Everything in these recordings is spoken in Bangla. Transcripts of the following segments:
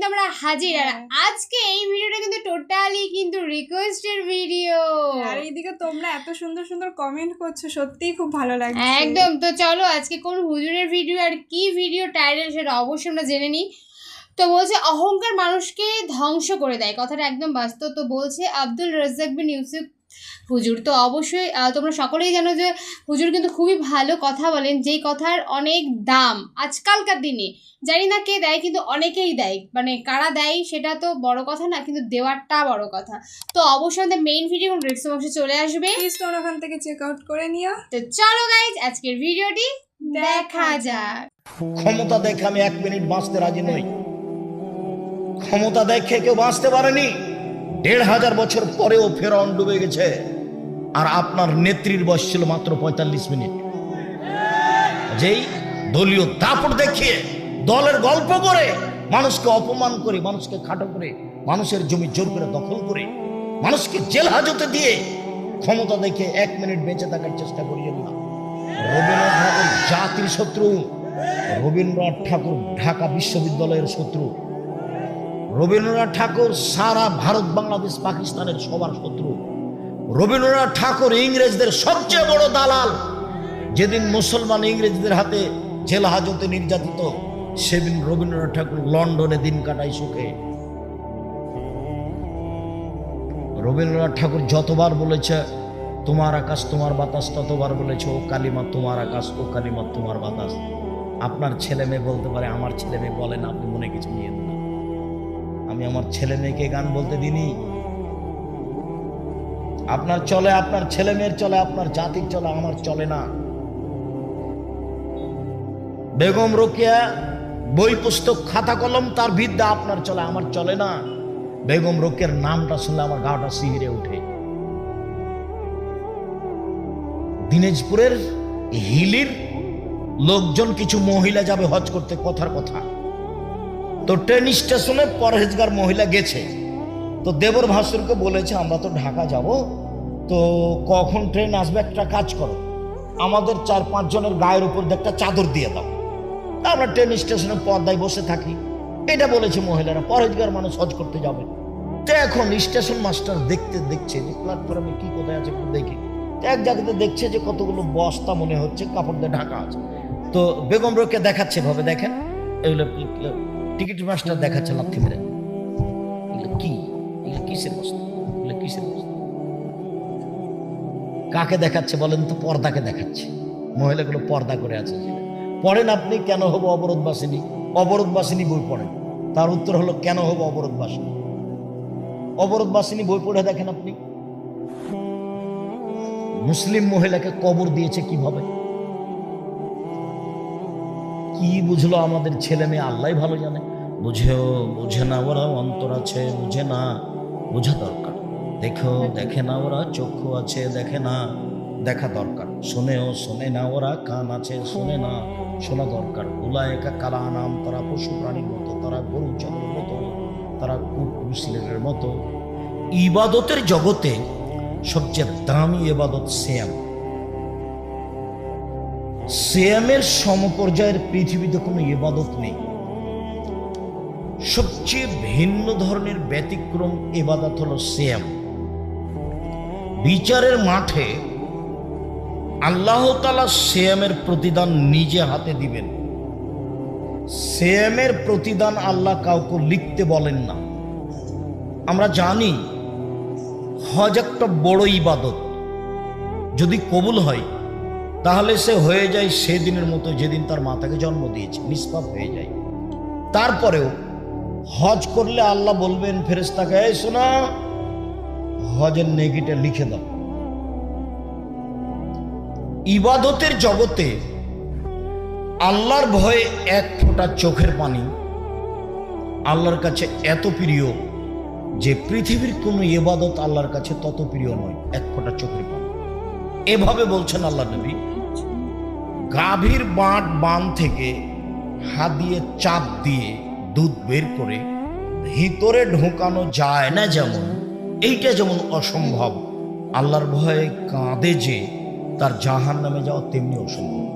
কিন্তু আমরা হাজির। আর আজকে এই ভিডিওটা কিন্তু টোটালি কিন্তু রিকোয়েস্টের ভিডিও আর এইদিকে তোমরা এত সুন্দর সুন্দর কমেন্ট করছ সত্যিই খুব ভালো লাগছে। একদম। তো চলো আজকে কোন হুজুরের ভিডিও আর কি ভিডিও টাইটেল সেটা অবশ্যই আমরা জেনে নিই। তো বলছে অহংকার মানুষকে ধ্বংস করে দেয়। কথাটা একদম বাস্তব। তো বলছে আব্দুল রাজ্জাক বিন ইউসুফ হুজুর। তো অবশ্যই তোমরা সকলেই জানো যে হুজুর কিন্তু খুবই ভালো কথা বলেন যেই কথার অনেক দাম আজকালকার দিনে। জানি না কে দেয় কিন্তু অনেকেই দেয়। মানে কারা দেয় সেটা তো বড় কথা না কিন্তু দেওয়ারটা বড় কথা। তো অবশ্যই আমাদের মেইন ভিডিও ডিসক্রিপশন বক্সে চলে আসবে। প্লিজ তোমরা ওখান থেকে চেক আউট করে নিও। তো চলো গাইজ আজকের ভিডিওটি দেখা যাক। ক্ষমতা দেখে আমি এক মিনিট বাঁচতে রাজি নই। ক্ষমতা দেখে কেউ বাঁচতে পারেনি। দেড় হাজার বছর পরেও ফেরাউন ডুবে গেছে। আর আপনার নেত্রীর বয়স ছিল মাত্র পঁয়তাল্লিশ মিনিট। যেই দলীয় দাপট দেখিয়ে দলের গল্প করে, মানুষকে অপমান করে, মানুষকে খাটো করে, মানুষের জমি জোর করে দখল করে, মানুষকে জেল হাজতে দিয়ে ক্ষমতা দেখে এক মিনিট বেঁচে থাকার চেষ্টা করিয়েন না রবীন্দ্রনাথ ঠাকুর জাতির শত্রু, রবীন্দ্রনাথ ঠাকুর ঢাকা বিশ্ববিদ্যালয়ের শত্রু। রবীন্দ্রনাথ ঠাকুর সারা ভারত, বাংলাদেশ, পাকিস্তানের সবার শত্রু। রবীন্দ্রনাথ ঠাকুর ইংরেজদের সবচেয়ে বড় দালাল। যেদিন মুসলমান ইংরেজদের হাতে জেল হাজতে নির্যাতিত, সেদিন রবীন্দ্রনাথ ঠাকুর লন্ডনে দিন কাটায় সুখে। রবীন্দ্রনাথ ঠাকুর যতবার বলেছে, তোমার আকাশ, তোমার বাতাস, ততবার বলেছে, ও কালিমা তোমার আকাশ, ও কালিমা তোমার বাতাস। আপনার ছেলে মেয়ে বলতে পারে, আমার ছেলে মেয়ে বলে না, আপনি মনে কিছু নিয়ে না। আমি আমার ছেলে মেয়েকে গান বলতে দিনি আপনার চলে আপনার ছেলে মেয়ের চলে, আপনার জাতির চলে, আমার চলে না। বেগম রোকেয়া বই পুস্তক, খাতা কলম, তার বিদ্যা আপনার চলে, আমার চলে না। বেগম রোকের নামটা শুনলে আমার গাটা শিহিরে ওঠে। দিনাজপুরের হিলির লোকজন কিছু মহিলা যাবে হজ করতে, কথার কথা। তো ট্রেন স্টেশনে পরহেজগার মহিলা গেছে। তো দেবর ভাসুরকে বলেছে, আমরা তো ঢাকা যাব। তো কখন ট্রেন আসবে? একটা কাজ করো। আমাদের চার পাঁচ জনের গায়ের উপর একটা চাদর দিয়ে দাও। আমরা ট্রেন স্টেশনে পর্দায় বসে থাকি। এটা বলেছে মহিলারা, পরহেজগার মানুষ হজ করতে যাবে। তো এখন স্টেশন মাস্টার দেখতে দেখছে যে প্ল্যাটফর্মে কি কোথায় আছে একটু দেখি। এক জায়গাতে দেখছে যে, কতগুলো বস্তা মনে হচ্ছে, কাপড় দিয়ে ঢাকা আছে। তো বেগম রোকে দেখাচ্ছে ভাবে দেখেন, এগুলো টিকিট মাস্টার দেখাচ্ছে লাথি এগুলো কি? এগুলো কিসের বস্তা? এগুলো কিসের কাকে দেখাচ্ছে বলেন তো? পর্দাকে দেখাচ্ছে। মহিলাগুলো পর্দা করে আছে। পড়েন আপনি কেন হব অবরোধবাসিনী? অবরোধবাসিনী বই পড়েন। তার উত্তর হলো, কেন হব অবরোধবাসিনী? অবরোধবাসিনী বই পড়ে দেখেন আপনি। মুসলিম মহিলাকে কবর দিয়েছে কীভাবে? কি বুঝলো আমাদের ছেলে মেয়ে? আল্লাহ ভালো জানে। বুঝেও বুঝে না ওরা অন্তর আছে, বুঝে না, বোঝা দরকার। দেখো দেখে না ওরা, চক্ষু আছে, দেখে না, দেখা দরকার। শোনেও শোনে না ওরা, কান আছে, শোনে না, শোনা দরকার। উলায়কা কালা নাম, তারা পশু প্রাণীর মতো, তারা গরু চন্দ্রের মতো, তারা কুকুর মতো। ইবাদতের জগতে সবচেয়ে দামি এবাদত শ্যাম। শ্যামের সমপর্যায়ের পৃথিবীতে কোনো ইবাদত নেই। সবচেয়ে ভিন্ন ধরনের ব্যতিক্রম এবাদত হলো শ্যাম বিচারের মাঠে আল্লাহ তালা শ্যামের প্রতিদান নিজে হাতে দিবেন। শ্যামের প্রতিদান আল্লাহ কাউকে লিখতে বলেন না। আমরা জানি হজ একটা বড় ইবাদত। যদি কবুল হয়, তাহলে সে হয়ে যায় সেদিনের মতো যেদিন তার মাতাকে জন্ম দিয়েছে, নিষ্পাপ হয়ে যায়। তারপরেও হজ করলে আল্লাহ বলবেন ফেরেস্তাকে এই শোনা, হজের নেগিটা লিখে দাও। ইবাদতের জগতে আল্লাহর ভয়ে এক ফোঁটা চোখের পানি আল্লাহর কাছে এত প্রিয় যে পৃথিবীর কোনো ইবাদত আল্লাহর কাছে তত প্রিয় নয়, এক ফোঁটা চোখের পানি। এভাবে বলছেন আল্লাহ নবী। গাভীর বাঁট বান থেকে হাত দিয়ে চাপ দিয়ে দুধ বের করে ভিতরে ঢোকানো যায় না যেমন। এইটা যেমন অসম্ভব। আল্লাহর ভয়ে কাঁদে যে তার জাহান নামে যাওয়া তেমনি অসম্ভব।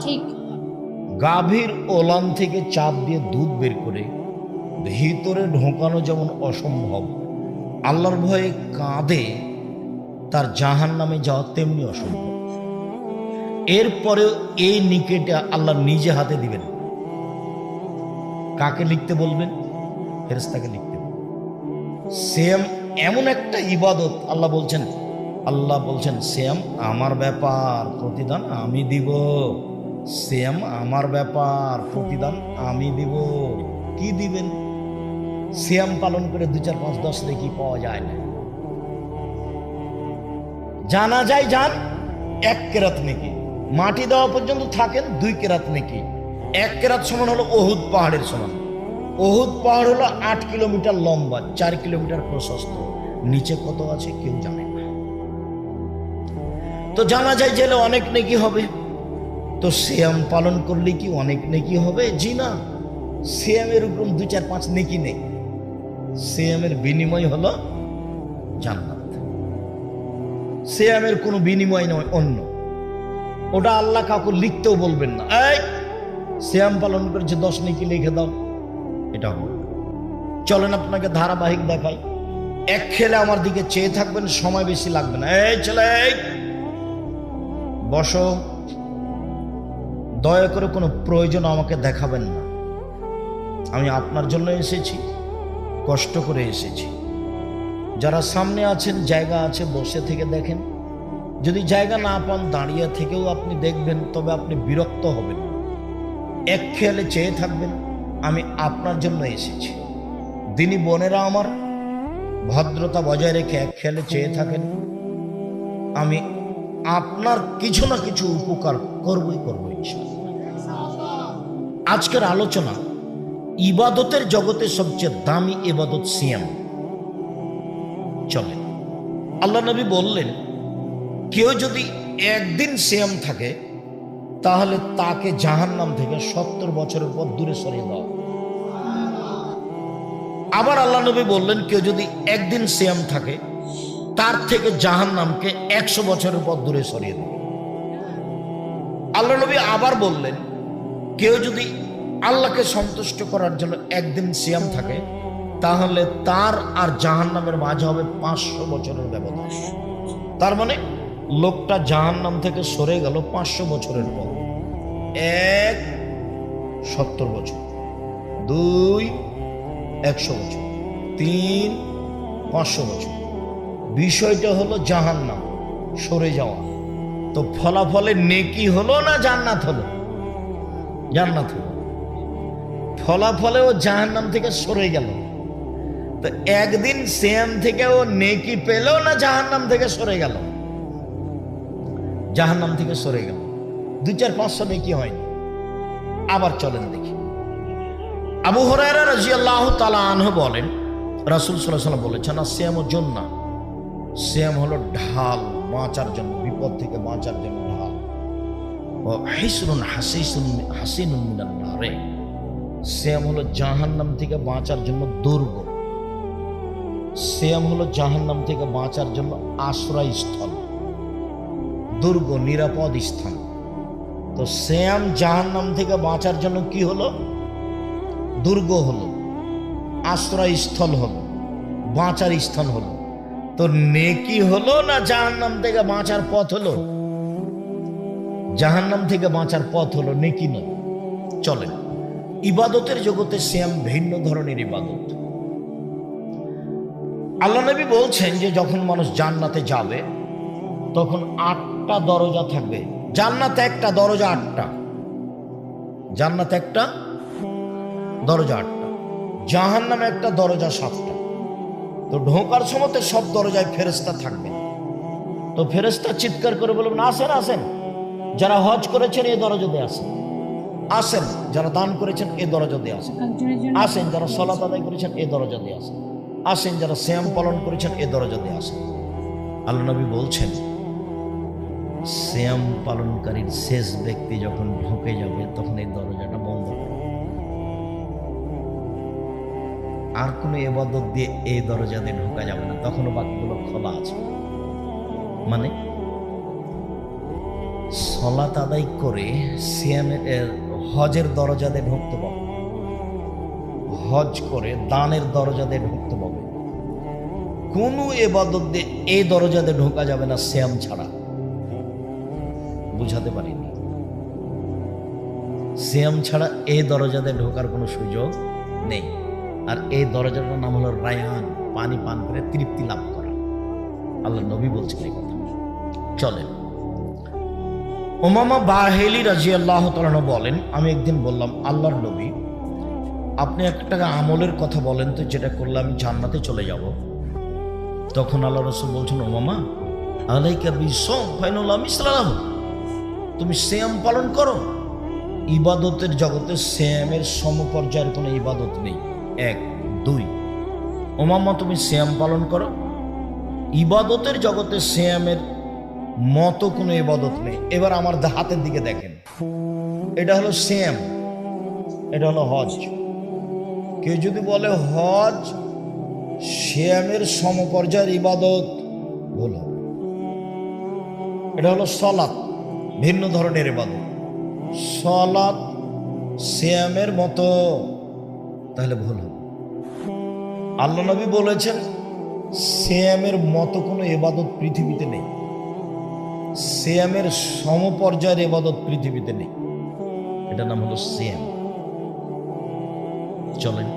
ঠিক। গাভীর ওলান থেকে চাপ দিয়ে দুধ বের করে ভিতরে ঢোকানো যেমন অসম্ভব আল্লাহর ভয়ে কাঁদে তার জাহান নামে যাওয়া তেমনি অসম্ভব। এরপরেও এই নিকেটা আল্লাহ নিজে হাতে দিবেন। কাকে লিখতে বলবেন? ফেরেস্তাকে লিখতে সেম এমন একটা ইবাদত আল্লাহ বলছেন আল্লাহ বলছেন সেম আমার ব্যাপার, প্রতিদান আমি দিব। সেম আমার ব্যাপার, প্রতিদান আমি দিব। কি দিবেন? সিয়াম পালন করে দু চার পাঁচ দশ দেখি পাওয়া যায় না। জানা যায় যান, এক কেরাত নাকি। মাটি দেওয়া পর্যন্ত থাকেন, দুই কেরাত নাকি। এক কেরাত সমান হলো ওহুদ পাহাড়ের সমান। অহুদ পাহাড় হলো আট কিলোমিটার লম্বা, চার কিলোমিটার প্রশস্ত। নিচে কত আছে কেউ জানে না। তো জানা যায় জেলে অনেক নেকি হবে। তো সিয়াম পালন করলে কি অনেক নেকি হবে? জি না। সিয়ামের উপর দু চার পাঁচ নেকি নেই। সিয়ামের বিনিময় হলো জান্নাত। সিয়ামের কোনো বিনিময় নয়, অন্য। ওটা আল্লাহ কাউকে লিখতেও বলবেন না। এই! সিয়াম পালন করেছে দশ নেকি লিখে দাও, এটা হবে। চলেন আপনাকে ধারাবাহিক দেখাই। এক খেলে আমার দিকে চেয়ে থাকবেন, সময় বেশি লাগবে না। এই ছেলে। বসো। দয়া করে কোনো প্রয়োজন আমাকে দেখাবেন না। আমি আপনার জন্য এসেছি, কষ্ট করে এসেছি। যারা সামনে আছেন, জায়গা আছে, বসে থেকে দেখেন। যদি জায়গা না পান, দাঁড়িয়ে থেকেও আপনি দেখবেন, তবে আপনি বিরক্ত হবেন। এক খেয়ালে চেয়ে থাকবেন, আমি আপনার জন্য এসেছি। দিনী বোনেরা আমার ভদ্রতা বজায় রেখে এক খেয়ালে চেয়ে থাকেন, আমি আপনার কিছু না কিছু উপকার করবই করব আজকের আলোচনা, ইবাদতের জগতে সবচেয়ে দামি ইবাদত সিয়াম। চলে আল্লাহ নবী বললেন, কেউ যদি একদিন সিয়াম থাকে তাহলে তাকে জাহান্নাম থেকে সত্তর বছরের পর দূরে সরিয়ে দাও। আবার আল্লাহ নবী বললেন, কেউ যদি একদিন সিয়াম থাকে, তার থেকে জাহান্নামকে একশো বছরের পর দূরে সরিয়ে দেবে আল্লাহ নবী আবার বললেন, কেউ যদি আল্লাহকে সন্তুষ্ট করার জন্য একদিন সিয়াম থাকে, তাহলে তার আর জাহান্নামের মাঝে হবে পাঁচশো বছরের ব্যবধান। তার মানে লোকটা জাহান্নাম থেকে সরে গেল পাঁচশো বছরের পর। এক সত্তর বছর, দুই একশো বছর, তিন পাঁচশো বছর। বিষয়টা হলো জাহান জাহান্নাম, সরে যাওয়া। তো ফলাফলে নেকি হলো না জান্নাত হলো? জান্নাত হলো। ফলাফলে ও জাহান্নাম থেকে সরে গেল। তো একদিন সেম থেকে ও নেকি পেল না জাহান্নাম থেকে সরে গেল? জাহান্নাম থেকে সরে গেল। দু চার পাঁচশো নেকি হয়নি? আবার চলেন দেখি। আবু হরাইরা রাজি আল্লাহ আনহ বলেন, রাসুল সাল্লাহ বলেছেন আর শ্যাম জন্না। শ্যাম হলো ঢাল বাঁচার জন্য, বিপদ থেকে বাঁচার জন্য ঢাল। ও হিসরুন হাসিসুন, হাসিনুন নারে। শ্যাম হলো জাহান্নাম থেকে বাঁচার জন্য দুর্গ। শ্যাম হলো জাহান্নাম থেকে বাঁচার জন্য আশ্রয় স্থল দুর্গ, নিরাপদ স্থান। তো শ্যাম জাহান্নাম থেকে বাঁচার জন্য কি হলো? দুর্গ হলো, আশ্রয় স্থল হলো, বাঁচার স্থান হলো। তো নেকি হলো না জাহান্নাম থেকে বাঁচার পথ হলো? জাহান্নাম থেকে বাঁচার পথ হলো, নেকি নয়। চলে ইবাদতের জগতে শ্যাম ভিন্ন ধরনের ইবাদত। আল্লাহ নবী বলছেন যে, যখন মানুষ জান্নাতে যাবে, তখন আটটা দরজা থাকবে। জান্নাতে একটা দরজা আটটা। জান্নাতে একটা দরজা আটটা। জাহান নামে একটা দরজা সাতটা। তো ঢোকার সময় তো সব দরজায় ফেরেস্তা থাকবে। তো ফেরেস্তা চিৎকার করে বলবেন আসেন আসেন। যারা হজ করেছেন এই দরজা দিয়ে আসেন। আসেন যারা দান করেছেন এই দরজা দিয়ে আসেন আসেন যারা সলাত আদায় করেছেন এই দরজা দিয়ে আসেন। আসেন যারা শ্যাম পালন করেছেন এই দরজা দিয়ে আসেন। আল্লাহ নবী বলছেন শ্যাম পালনকারীর শেষ ব্যক্তি যখন ঢুকে যাবে, তখন এই দরজাটা বন্ধ করে। আর কোনো এবাদত দিয়ে এই দরজা দিয়ে ঢোকা যাবে না। তখনও বাকিগুলো খোলা আছে। মানে? সলাত আদায় করে সিয়ামের হজের দরজা দিয়ে ঢুকতে পারবে হজ করে দানের দরজা দিয়ে ঢুকতে পাবে। কোনো এবাদত দিয়ে এই দরজা দিয়ে ঢোকা যাবে না শ্যাম ছাড়া। বুঝাতে পারিনি। শ্যাম ছাড়া এই দরজা দিয়ে ঢোকার কোনো সুযোগ নেই। আর এই দরজাটার নাম হলো রায়ান, পানি পান করে তৃপ্তি লাভ করা। আল্লাহ নবী বলছেন এই কথা। চলেন। ওমামা বাহেলি রাজি আল্লাহ তালানো বলেন, আমি একদিন বললাম, আল্লাহর নবী, আপনি একটা আমলের কথা বলেন তো, যেটা করলে আমি জান্নাতে চলে যাব। তখন আল্লাহ রসুল বলছেন ওমামা আলাইকা বিসম ফাইনুল ইসলাম তুমি শ্যাম পালন করো। ইবাদতের জগতে শ্যামের সমপর্যায়ের কোনো ইবাদত নেই। এক, দুই। ওমাম্মা তুমি শ্যাম পালন করো। ইবাদতের জগতে শ্যামের মতো কোনো ইবাদত নেই। এবার আমার হাতের দিকে দেখেন। এটা হলো শ্যাম, এটা হলো হজ। কেউ যদি বলে, হজ শ্যামের সমপর্যায়ের ইবাদত হবে। এটা হলো সলাৎ ভিন্ন ধরনের এবাদত সলাৎ শ্যামের মতো, তাহলে ভুল হবে। আল্লাহ নবী বলেছেন শ্যামের মতো কোনো এবাদত পৃথিবীতে নেই। শ্যামের সমপর্যায়ের এবাদত পৃথিবীতে নেই। এটা নাম হলো শ্যাম চলেন।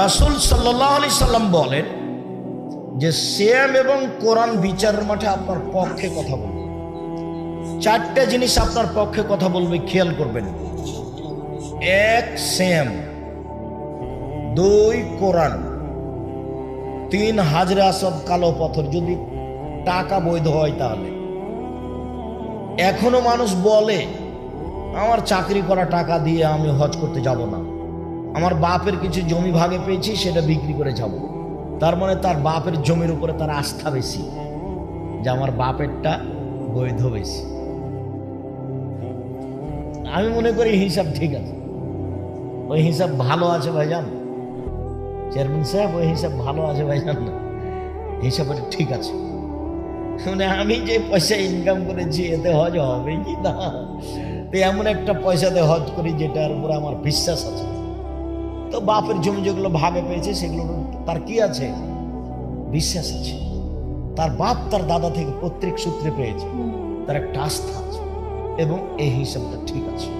রাসুল সাল্লাহ আলি সাল্লাম বলেন যে শ্যাম এবং কোরআন বিচারের মাঠে আপনার পক্ষে কথা বলবে চারটা জিনিস আপনার পক্ষে কথা বলবে, খেয়াল করবেন। এক, শ্যাম। দুই, কোরআন। তিন, হাজরা আসদ কালো পাথর। যদি টাকা বৈধ হয় তাহলে। এখনও মানুষ বলে, আমার চাকরি করা টাকা দিয়ে আমি হজ করতে যাব না। আমার বাপের কিছু জমি ভাগে পেয়েছি, সেটা বিক্রি করে যাব। তার মানে তার বাপের জমির উপরে তার আস্থা বেশি, যে আমার বাপেরটা বৈধ বেশি। আমি মনে করি হিসাব ঠিক আছে। ওই হিসাব ভালো আছে ভাইজান চেয়ারম্যান সাহেব ওই হিসাব ভালো আছে ভাইজান না হিসাব ঠিক আছে। মানে আমি যে পয়সা ইনকাম করেছি এতে হজ হবে কি না? তো এমন একটা পয়সাতে হজ করি যেটার উপরে আমার বিশ্বাস আছে। তো বাপের জমি যেগুলো ভাগে পেয়েছে সেগুলো তার কি আছে? বিশ্বাস আছে। তার বাপ তার দাদা থেকে পৈতৃক সূত্রে পেয়েছে। তার একটা আস্থা আছে। এবং এই হিসাবটা ঠিক আছে।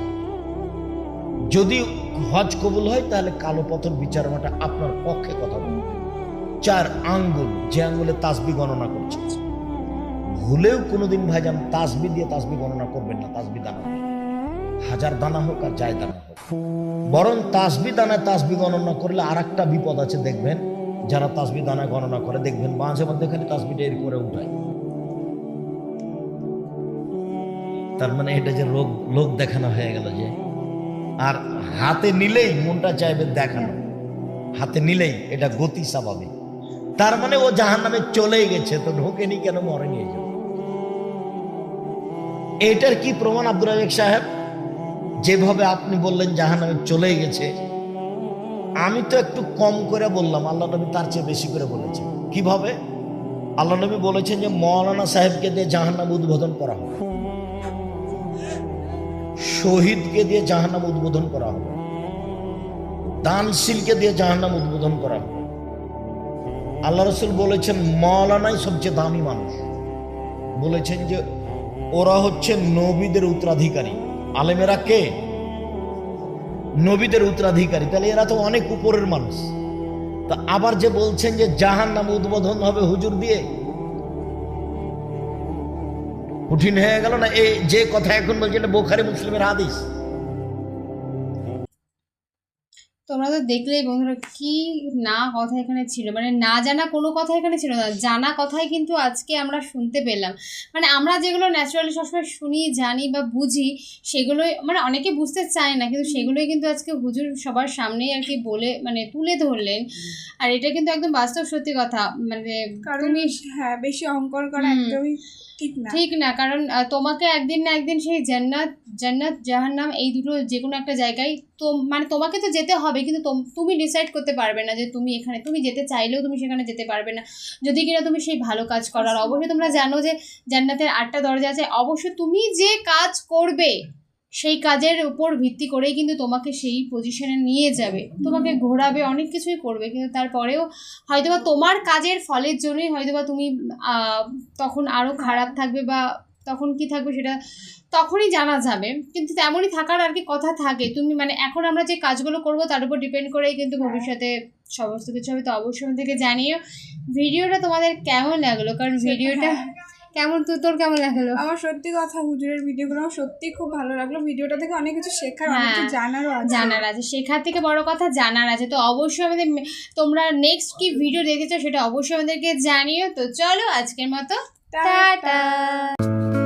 যদি হজ কবুল হয়, তাহলে কালো পথর বিচার মাটা আপনার পক্ষে কথা বলবে চার আঙ্গুল, যে আঙ্গুলে তাসবি গণনা করছে। ভুলেও কোনোদিন ভাইজান তাসবি দিয়ে তাসবি গণনা করবেন না, তাসবি দানা হাজার দানা হোক আর যায় দানা হোক। বরং তাসবি দানায় তাসবি গণনা করলে আর বিপদ আছে, দেখবেন। যারা তাসবি দানা গণনা করে, দেখবেন মাঝে মধ্যে খালি তাসবিটা এর করে উঠায়। তার মানে এটা যে রোগ, লোক দেখানো হয়ে গেল যে। আর হাতে নিলেই মনটা চাইবে দেখানো। হাতে নিলেই এটা গতি স্বাভাবিক। তার মানে ও জাহান নামে চলেই গেছে, তো ঢোকেনি কেন মরে নিয়ে জন্য। এটার কি প্রমাণ আব্দুল রাজাক সাহেব? যেভাবে আপনি বললেন জাহান নামে চলেই গেছে, আমি তো একটু কম করে বললাম, আল্লাহ নবী তার চেয়ে বেশি করে বলেছে কীভাবে? আল্লাহ নবী বলেছেন যে মৌলানা সাহেবকে দিয়ে জাহান নাম উদ্বোধন করা হবে। শহীদকে দিয়ে জাহান্নাম উদ্বোধন করা হবে। দানশীলকে দিয়ে জাহান্নাম উদ্বোধন করা হবে। আল্লাহ রসুল বলেছেন মৌলানাই সবচেয়ে দামি মানুষ। বলেছেন যে, ওরা হচ্ছে নবীদের উত্তরাধিকারী। আলেমেরা কে? নবীদের উত্তরাধিকারী। তাহলে এরা তো অনেক উপরের মানুষ। তা আবার যে বলছেন যে জাহান নাম উদ্বোধন হবে হুজুর দিয়ে কঠিন হয়ে গেল না? এই যে কথা এখন বলছি এটা বোখারি মুসলিমের হাদিস। তো দেখলেই বন্ধুরা কি না কথা এখানে ছিল। মানে না জানা কোনো কথা এখানে ছিল না জানা কথাই কিন্তু আজকে আমরা শুনতে পেলাম। মানে আমরা যেগুলো ন্যাচারালি সবসময় শুনি জানি বা বুঝি সেগুলোই মানে অনেকে বুঝতে চায় না কিন্তু সেগুলোই কিন্তু আজকে হুজুর সবার সামনেই আর কি বলে মানে তুলে ধরলেন। আর এটা কিন্তু একদম বাস্তব সত্যি কথা মানে কারণ তুমি হ্যাঁ বেশি অহংকার করা একদমই ঠিক না। ঠিক না কারণ তোমাকে একদিন না একদিন সেই জান্নাত জান্নাত জাহান্নাম এই দুটো যে কোনো একটা জায়গায় তো মানে তোমাকে তো যেতে হবে কিন্তু তোম- তুমি ডিসাইড করতে পারবে না যে তুমি এখানে তুমি যেতে চাইলেও তুমি সেখানে যেতে পারবে না। যদি কিনা তুমি সেই ভালো কাজ করো আর অবশ্যই তোমরা জানো যে জান্নাতের আটটা দরজা আছে অবশ্যই তুমি যে কাজ করবে সেই কাজের উপর ভিত্তি করেই কিন্তু তোমাকে সেই পজিশনে নিয়ে যাবে। তোমাকে ঘোরাবে অনেক কিছুই করবে কিন্তু তারপরেও হয়তোবা তোমার কাজের ফলের জন্যই হয়তোবা তুমি তখন আরও খারাপ থাকবে বা তখন কি থাকবে সেটা তখনই জানা যাবে। কিন্তু তেমনই থাকার আর কি কথা থাকে। তুমি মানে এখন আমরা যে কাজগুলো করব তার উপর ডিপেন্ড করেই কিন্তু ভবিষ্যতে সমস্ত কিছু হবে। তো অবশ্যই আমাদেরকে জানিও। ভিডিওটা তোমাদের কেমন লাগল? কারণ ভিডিওটা কেমন? তো তোর কেমন লাগল? আমার সত্যি কথা হুজুরের ভিডিওগুলো আমার সত্যি খুব ভালো লাগল। ভিডিওটা থেকে অনেক কিছু শেখার অনেক কিছু হ্যাঁ, জানারও আছে। জানার আছে। শেখার থেকে বড় কথা জানার আছে। তো অবশ্যই আমাদের তোমরা নেক্সট কি ভিডিও দেখেছ সেটা অবশ্যই আমাদেরকে জানিও। তো চলো আজকের মতো Da da.